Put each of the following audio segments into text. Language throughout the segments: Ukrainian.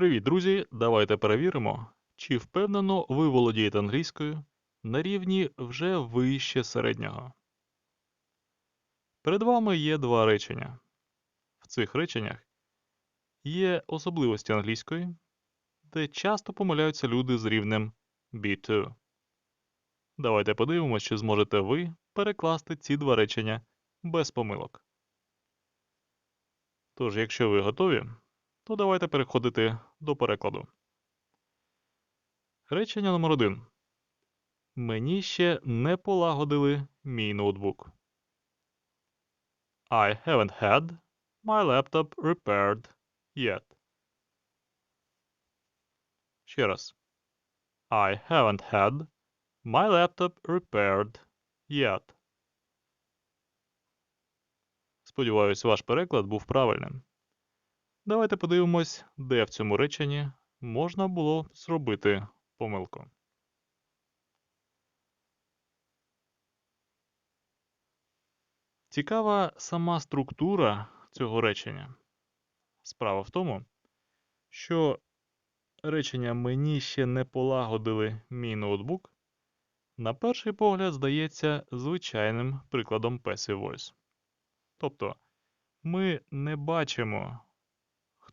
Привіт, друзі! Давайте перевіримо, чи впевнено ви володієте англійською на рівні вже вище середнього. Перед вами є два речення. В цих реченнях є особливості англійської, де часто помиляються люди з рівнем B2. Давайте подивимося, чи зможете ви перекласти ці два речення без помилок. Тож, якщо ви готові, то давайте переходити до перекладу. Речення номер один. Мені ще не полагодили мій ноутбук. I haven't had my laptop repaired yet. Ще раз. I haven't had my laptop repaired yet. Сподіваюсь, ваш переклад був правильним. Давайте подивимось, де в цьому реченні можна було зробити помилку. Цікава сама структура цього речення. Справа в тому, що речення мені ще не полагодили мій ноутбук на перший погляд здається звичайним прикладом passive voice. Тобто ми не бачимо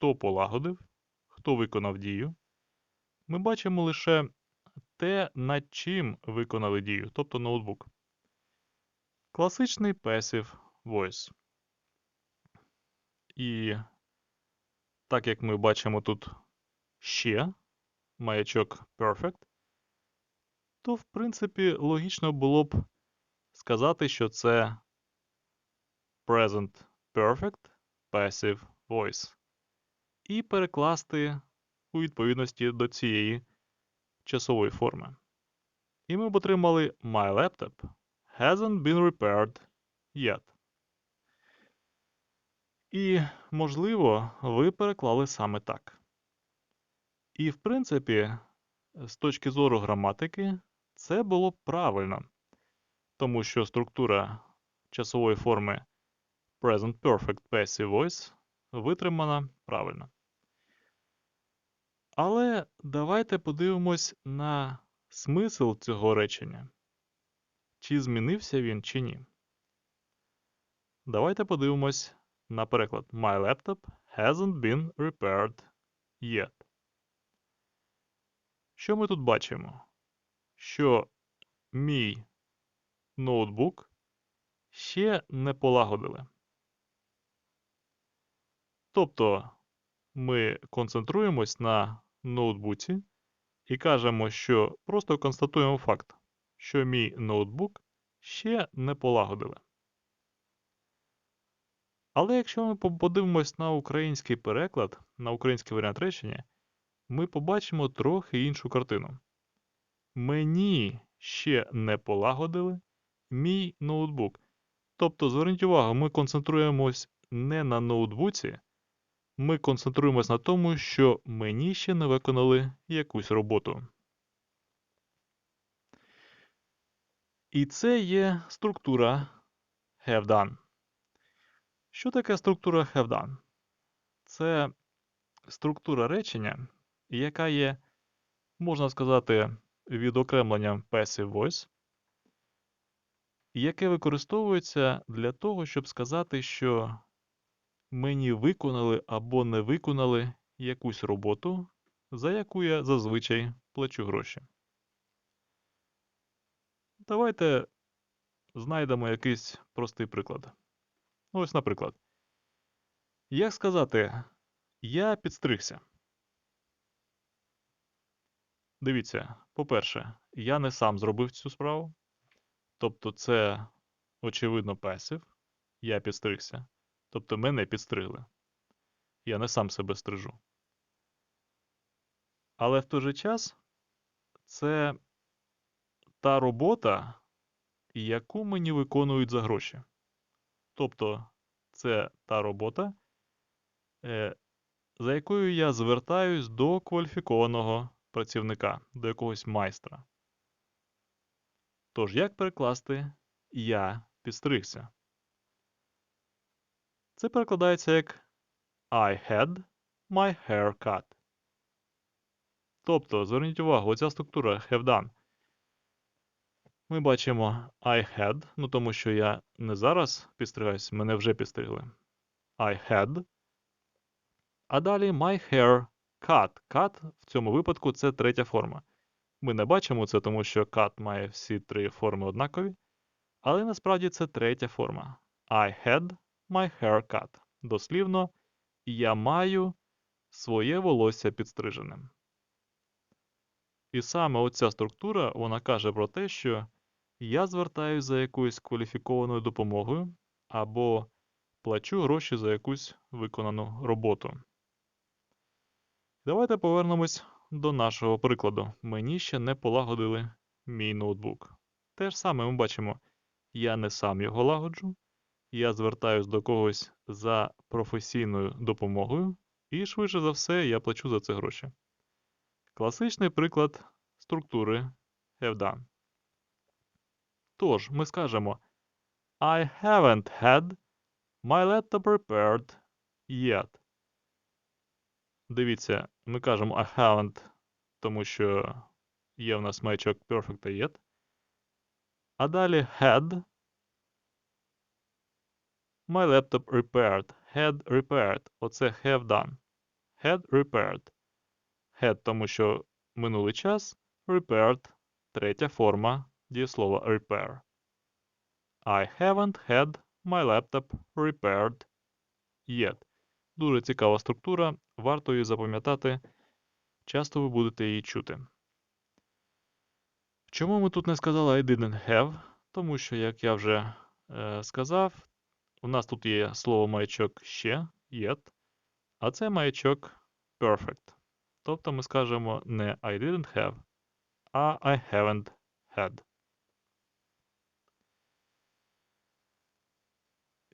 хто полагодив, хто виконав дію. Ми бачимо лише те, над чим виконали дію, тобто ноутбук. Класичний passive voice. І так як ми бачимо тут ще маячок perfect, то, в принципі, логічно було б сказати, що це present perfect passive voice і перекласти у відповідності до цієї часової форми. І ми б отримали My laptop hasn't been repaired yet. І, можливо, ви переклали саме так. І, в принципі, з точки зору граматики, це було правильно, тому що структура часової форми Present Perfect Passive Voice витримана правильно. Але давайте подивимось на смисл цього речення. Чи змінився він, чи ні. Давайте подивимось на переклад My laptop hasn't been repaired yet. Що ми тут бачимо? Що мій ноутбук ще не полагодили. Тобто ми концентруємось на ноутбуці і кажемо, що просто констатуємо факт, що мій ноутбук ще не полагодили. Але якщо ми подивимось на український переклад, на український варіант речення, ми побачимо трохи іншу картину. Мені ще не полагодили мій ноутбук. Тобто, зверніть увагу, ми концентруємось не на ноутбуці, ми концентруємось на тому, що мені ще не виконали якусь роботу. І це є структура have done. Що таке структура have done? Це структура речення, яка є, можна сказати, відокремленням passive voice, яке використовується для того, щоб сказати, що мені виконали або не виконали якусь роботу, за яку я зазвичай плачу гроші. Давайте знайдемо якийсь простий приклад. Ось, наприклад. Як сказати, я підстригся. Дивіться, по-перше, я не сам зробив цю справу. Тобто, це, очевидно, пасів. Я підстригся. Тобто мене підстригли. Я не сам себе стрижу. Але в той же час це та робота, яку мені виконують за гроші. Тобто, це та робота, е, за якою я звертаюсь до кваліфікованого працівника, до якогось майстра. Тож, як перекласти я підстригся? Це перекладається як I had my hair cut. Тобто, зверніть увагу, оця структура have done. Ми бачимо I had, ну тому що я не зараз підстригаюсь, мене вже підстригли. I had. А далі my hair cut. Cut в цьому випадку це третя форма. Ми не бачимо це, тому що cut має всі три форми однакові. Але насправді це третя форма. I had my hair cut. Дослівно, я маю своє волосся підстриженим. І саме оця структура вона каже про те, що я звертаюся за якоюсь кваліфікованою допомогою або плачу гроші за якусь виконану роботу. Давайте повернемось до нашого прикладу. Мені ще не полагодили мій ноутбук. Те ж саме ми бачимо, я не сам його лагоджу, я звертаюсь до когось за професійною допомогою, і швидше за все я плачу за це гроші. Класичний приклад структури have done. Тож, ми скажемо I haven't had my laptop repaired yet. Дивіться, ми кажемо I haven't, тому що є в нас маячок perfect yet. А далі had my laptop repaired. Had repaired. Оце have done. Had repaired. Had, тому що минулий час. Repaired. Третя форма дієслова repair. I haven't had my laptop repaired yet. Дуже цікава структура, варто її запам'ятати. Часто ви будете її чути. Чому ми тут не сказали I didn't have? Тому що, як я вже е, сказав, у нас тут є слово маячок ще yet, а це маячок perfect. Тобто ми скажемо не I didn't have, а I haven't had.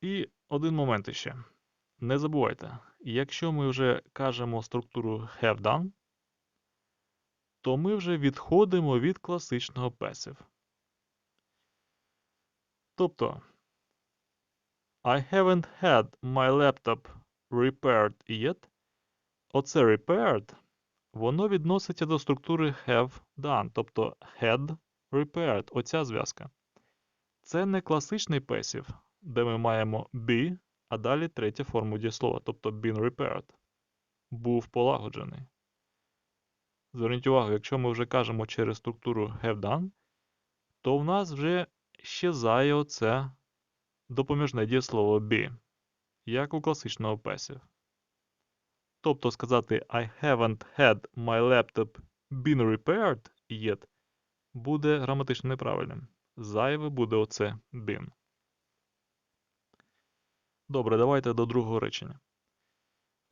І один момент іще. Не забувайте, якщо ми вже кажемо структуру have done, то ми вже відходимо від класичного passive. Тобто I haven't had my laptop repaired yet. Оце repaired, воно відноситься до структури have done, тобто had repaired, оця зв'язка. Це не класичний passive, де ми маємо be, а далі третя форма дієслова, тобто been repaired. Був полагоджений. Зверніть увагу, якщо ми вже кажемо через структуру have done, то в нас вже щезає оце допоміжне дієслово be, як у класичного passive. Тобто сказати I haven't had my laptop been repaired yet буде граматично неправильним. Зайве буде оце been. Добре, давайте до другого речення.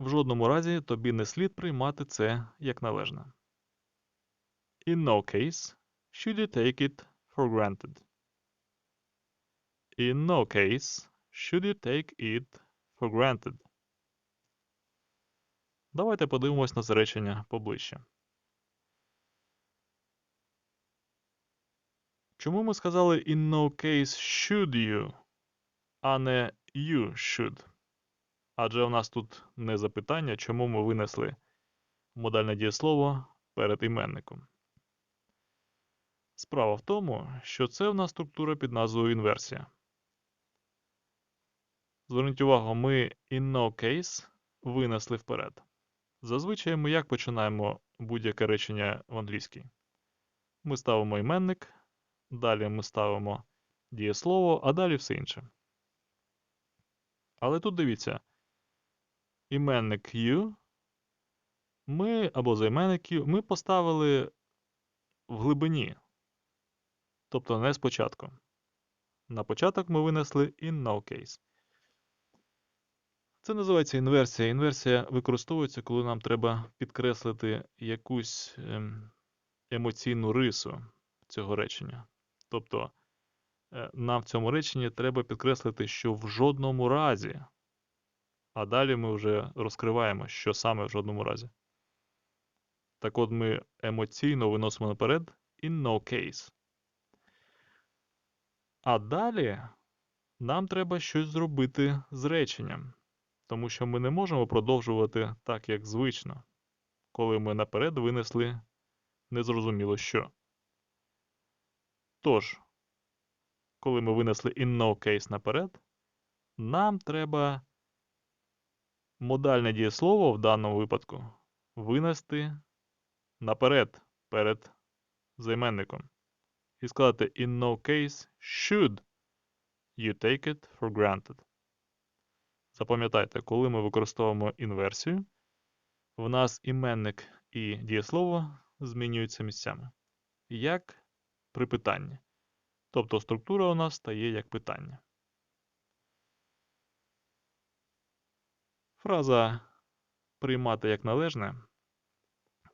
В жодному разі тобі не слід приймати це як належне. In no case should you take it for granted. In no case should you take it for granted. Давайте подивимось на це речення поближче. Чому ми сказали in no case should you, а не you should? Адже у нас тут не запитання, чому ми винесли модальне дієслово перед іменником. Справа в тому, що це в нас структура під назвою інверсія. Зверніть увагу, ми in no case винесли вперед. Зазвичай ми як починаємо будь-яке речення в англійській? Ми ставимо іменник, далі ми ставимо дієслово, а далі все інше. Але тут дивіться, іменник you, ми або займенник you, ми поставили в глибині, тобто не спочатку. На початок ми винесли in no case. Це називається інверсія. Інверсія використовується, коли нам треба підкреслити якусь ем, емоційну рису цього речення. Тобто е, нам в цьому реченні треба підкреслити, що в жодному разі, а далі ми вже розкриваємо, що саме в жодному разі. Так от ми емоційно виносимо наперед in no case. А далі нам треба щось зробити з реченням тому що ми не можемо продовжувати так, як звично. коли ми наперед винесли незрозуміло що. Тож, коли ми винесли in no case наперед, нам треба модальне дієслово в даному випадку винести наперед перед займенником. І сказати in no case should you take it for granted. Запам'ятайте, коли ми використовуємо інверсію, в нас іменник і дієслово змінюються місцями. Як при питанні. Тобто структура у нас стає як питання. Фраза приймати як належне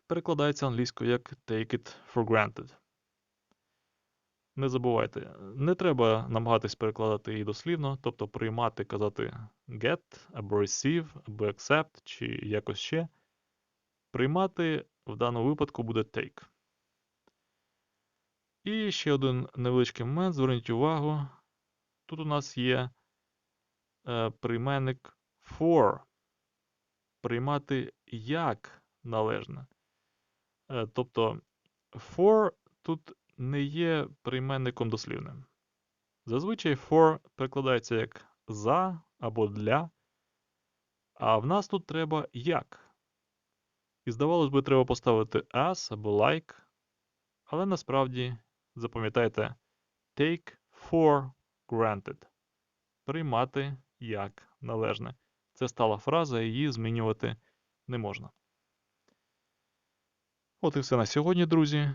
перекладається англійською як take it for granted. Не забувайте, не треба намагатись перекладати її дослівно, тобто приймати, казати get або receive, або accept, чи якось ще. Приймати в даному випадку буде take. І ще один невеличкий момент, зверніть увагу. Тут у нас є е, прийменник for. Приймати як належне. Е, тобто for тут не є прийменником дослівним. Зазвичай for перекладається як за або для, а в нас тут треба як. І здавалось би, треба поставити as або like, але насправді запам'ятайте take for granted. Приймати як належне. Це стала фраза, її змінювати не можна. От і все на сьогодні, друзі.